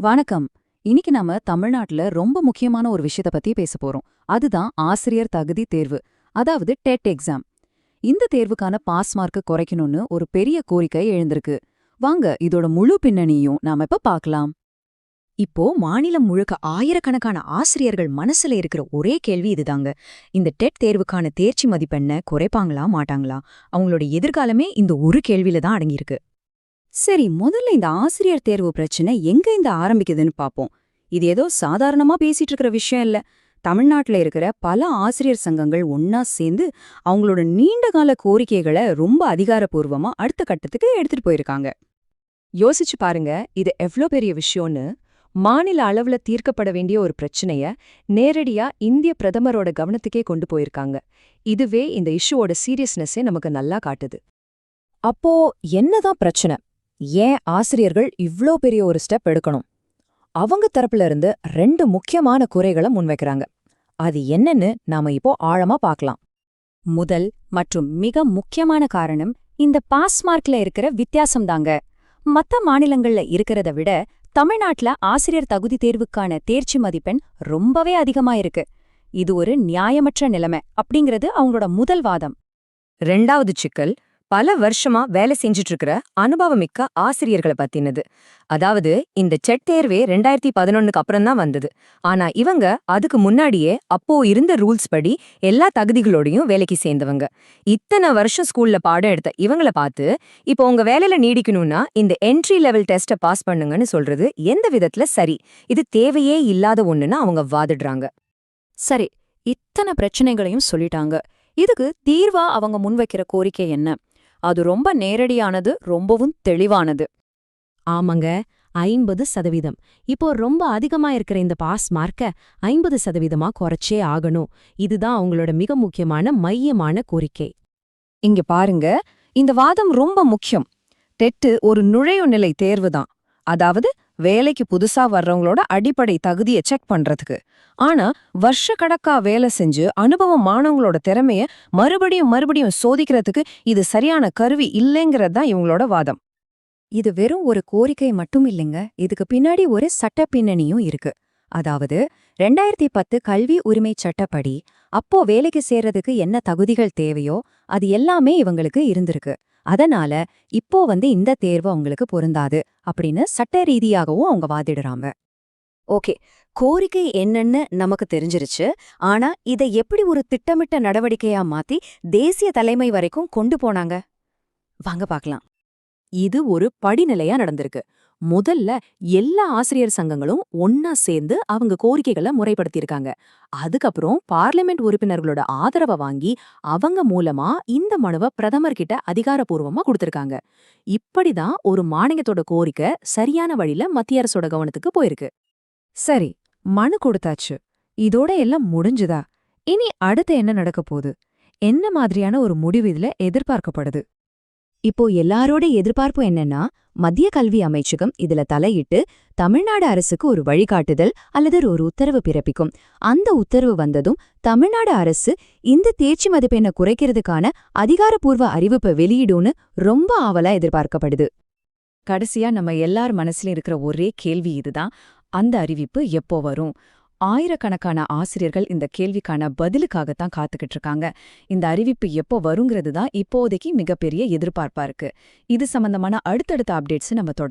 வணக்கம். இன்னைக்கு நாம தமிழ்நாட்டுல ரொம்ப முக்கியமான ஒரு விஷயத்த பத்தி பேச போறோம். அதுதான் ஆசிரியர் தகுதி தேர்வு அதாவது டெட் எக்ஸாம். இந்த தேர்வுக்கான பாஸ் மார்க்கு குறைக்கணும்னு ஒரு பெரிய கோரிக்கை எழுந்திருக்கு. வாங்க இதோட முழு பின்னணியும் நாம இப்ப பார்க்கலாம். இப்போ மாநிலம் முழுக்க ஆயிரக்கணக்கான ஆசிரியர்கள் மனசுல இருக்கிற ஒரே கேள்வி இதுதாங்க. இந்த டெட் தேர்வுக்கான தேர்ச்சி மதிப்பெண்ண குறைப்பாங்களா மாட்டாங்களா? அவங்களோட எதிர்காலமே இந்த ஒரு கேள்வியில தான் அடங்கியிருக்கு. சரி முதல்ல இந்த ஆசிரியர் தேர்வு பிரச்சனை எங்க இந்த ஆரம்பிக்குதுன்னு பாப்போம். இது ஏதோ சாதாரணமா பேசிட்டு இருக்கிற விஷயம் இல்ல. தமிழ்நாட்டுல இருக்கிற பல ஆசிரியர் சங்கங்கள் ஒன்னா சேர்ந்து அவங்களோட நீண்டகால கோரிக்கைகளை ரொம்ப அதிகாரப்பூர்வமா அடுத்த கட்டத்துக்கு எடுத்துட்டு போயிருக்காங்க. யோசிச்சு பாருங்க இது எவ்ளோ பெரிய விஷயம்னு. மாநில அளவுல தீர்க்கப்பட வேண்டிய ஒரு பிரச்சனைய நேரடியா இந்திய பிரதமரோட கவனத்துக்கே கொண்டு போயிருக்காங்க. இதுவே இந்த இஷ்யூவோட சீரியஸ்னஸே நமக்கு நல்லா காட்டுது. அப்போ என்னதான் பிரச்சனை? ஏன் ஆசிரியர்கள் இவ்ளோ பெரிய ஒரு ஸ்டெப் எடுக்கணும்? அவங்க தரப்புல இருந்து ரெண்டு முக்கியமான குறைகளை முன்வைக்கிறாங்க. அது என்னன்னு நாம இப்போ ஆழமா பார்க்கலாம். முதல் மற்றும் மிக முக்கியமான காரணம் இந்த பாஸ் மார்க்ல இருக்கிற வித்தியாசம்தாங்க. மத்த மாநிலங்கள்ல இருக்கிறத விட தமிழ்நாட்டுல ஆசிரியர் தகுதி தேர்வுக்கான தேர்ச்சி மதிப்பெண் ரொம்பவே அதிகமா இருக்கு. இது ஒரு நியாயமற்ற நிலைமை அப்படிங்கிறது அவங்களோட முதல் வாதம். ரெண்டாவது சிக்கல் பல வருஷமா வேலை செஞ்சுட்டு இருக்கிற அனுபவமிக்க ஆசிரியர்களை பத்தினது. அதாவது இந்த செட் தேர்வே ரெண்டாயிரத்தி பதினொன்னுக்கு அப்புறம் தான் வந்தது. ஆனா இவங்க அதுக்கு முன்னாடியே அப்போ இருந்த ரூல்ஸ் படி எல்லா தகுதிகளோடையும் வேலைக்கு சேர்ந்தவங்க. இத்தனை வருஷம் ஸ்கூல்ல பாடம் எடுத்த இவங்கள பார்த்து இப்போ உங்க வேலையில நீடிக்கணும்னா இந்த என்ட்ரி லெவல் டெஸ்ட்டை பாஸ் பண்ணுங்கன்னு சொல்றது எந்த விதத்துல சரி? இது தேவையே இல்லாத ஒண்ணுன்னு அவங்க வாதிடுறாங்க. சரி இத்தனை பிரச்சனைகளையும் சொல்லிட்டாங்க. இதுக்கு தீர்வா அவங்க முன்வைக்கிற கோரிக்கை என்ன? அது ரொம்ப நேரடியானது ரொம்பவும் தெளிவானது. ஆமாங்க ஐம்பது சதவீதம். இப்போ ரொம்ப அதிகமா இருக்கிற இந்த பாஸ் மார்க்க ஐம்பது சதவீதமா குறைச்சே ஆகணும். இதுதான் அவங்களோட மிக முக்கியமான மையமான கோரிக்கை. இங்க பாருங்க இந்த வாதம் ரொம்ப முக்கியம். டெட்டு ஒரு நுழைவுநிலை தேர்வு தான் அதாவது வேலைக்கு புதுசா வர்றவங்களோட அடிப்படை தகுதியை செக் பண்றதுக்கு. ஆனா வருஷக்கணக்கா வேலை செஞ்சு அனுபவம் மாணவங்களோட திறமைய மறுபடியும் மறுபடியும் சோதிக்கிறதுக்கு இது சரியான கருவி இல்லைங்கிறது தான் இவங்களோட வாதம். இது வெறும் ஒரு கோரிக்கை மட்டும் இல்லைங்க. இதுக்கு பின்னாடி ஒரு சட்ட பின்னணியும் இருக்கு. அதாவது ரெண்டாயிரத்தி பத்து கல்வி உரிமை சட்டப்படி அப்போ வேலைக்கு சேர்றதுக்கு என்ன தகுதிகள் தேவையோ அது எல்லாமே இவங்களுக்கு இருந்திருக்கு. அதனால இப்போ வந்து இந்த தேர்வு அவங்களுக்கு பொருந்தாது அப்படின்னு சட்ட ரீதியாகவும் அவங்க வாதிடுறாங்க. ஓகே கோரிக்கை என்னன்னு நமக்கு தெரிஞ்சிருச்சு. ஆனா இதை எப்படி ஒரு திட்டமிட்ட நடவடிக்கையா மாத்தி தேசிய தலைமை வரைக்கும் கொண்டு போனாங்க? வாங்க பார்க்கலாம். இது ஒரு படிநிலையா நடந்திருக்கு. முதல்ல எல்லா ஆசிரியர் சங்கங்களும் ஒன்னா சேர்ந்து அவங்க கோரிக்கைகளை முறைப்படுத்தியிருக்காங்க. அதுக்கப்புறம் பார்லிமெண்ட் உறுப்பினர்களோட ஆதரவை வாங்கி அவங்க மூலமா இந்த மனுவை பிரதமர்கிட்ட அதிகாரப்பூர்வமா கொடுத்திருக்காங்க. இப்படிதான் ஒரு மாநிலத்தோட கோரிக்கை சரியான வழியில மத்திய அரசோட கவனத்துக்கு போயிருக்கு. சரி மனு கொடுத்தாச்சு. இதோட எல்லாம் முடிஞ்சுதா? இனி அடுத்து என்ன நடக்க போகுது? என்ன மாதிரியான ஒரு முடிவு இதுல எதிர்பார்க்கப்படுது? இப்போ எல்லாரோட எதிர்பார்ப்பு என்னன்னா மத்திய கல்வி அமைச்சகம் இதுல தலையிட்டு தமிழ்நாடு அரசுக்கு ஒரு வழிகாட்டுதல் அல்லது ஒரு உத்தரவு பிறப்பிக்கும். அந்த உத்தரவு வந்ததும் தமிழ்நாடு அரசு இந்த தேர்ச்சி மதிப்பெண்ணை குறைக்கிறதுக்கான அதிகாரப்பூர்வ அறிவிப்பை வெளியிடும்னு ரொம்ப ஆவலா எதிர்பார்க்கப்படுது. கடைசியா நம்ம எல்லார் மனசுல இருக்கிற ஒரே கேள்வி இதுதான். அந்த அறிவிப்பு எப்போ வரும்? ஆயிரக்கணக்கான ஆசிரியர்கள் இந்த கேள்விக்கான பதிலுக்காகத்தான் காத்துக்கிட்டு இருக்காங்க இந்த அறிவிப்பு எப்போ வருங்கிறது தான் இப்போதைக்கு மிகப்பெரிய எதிர்பார்ப்பா இருக்கு. இது சம்பந்தமான அடுத்தடுத்த அப்டேட்ஸ் நம்ம தொடர்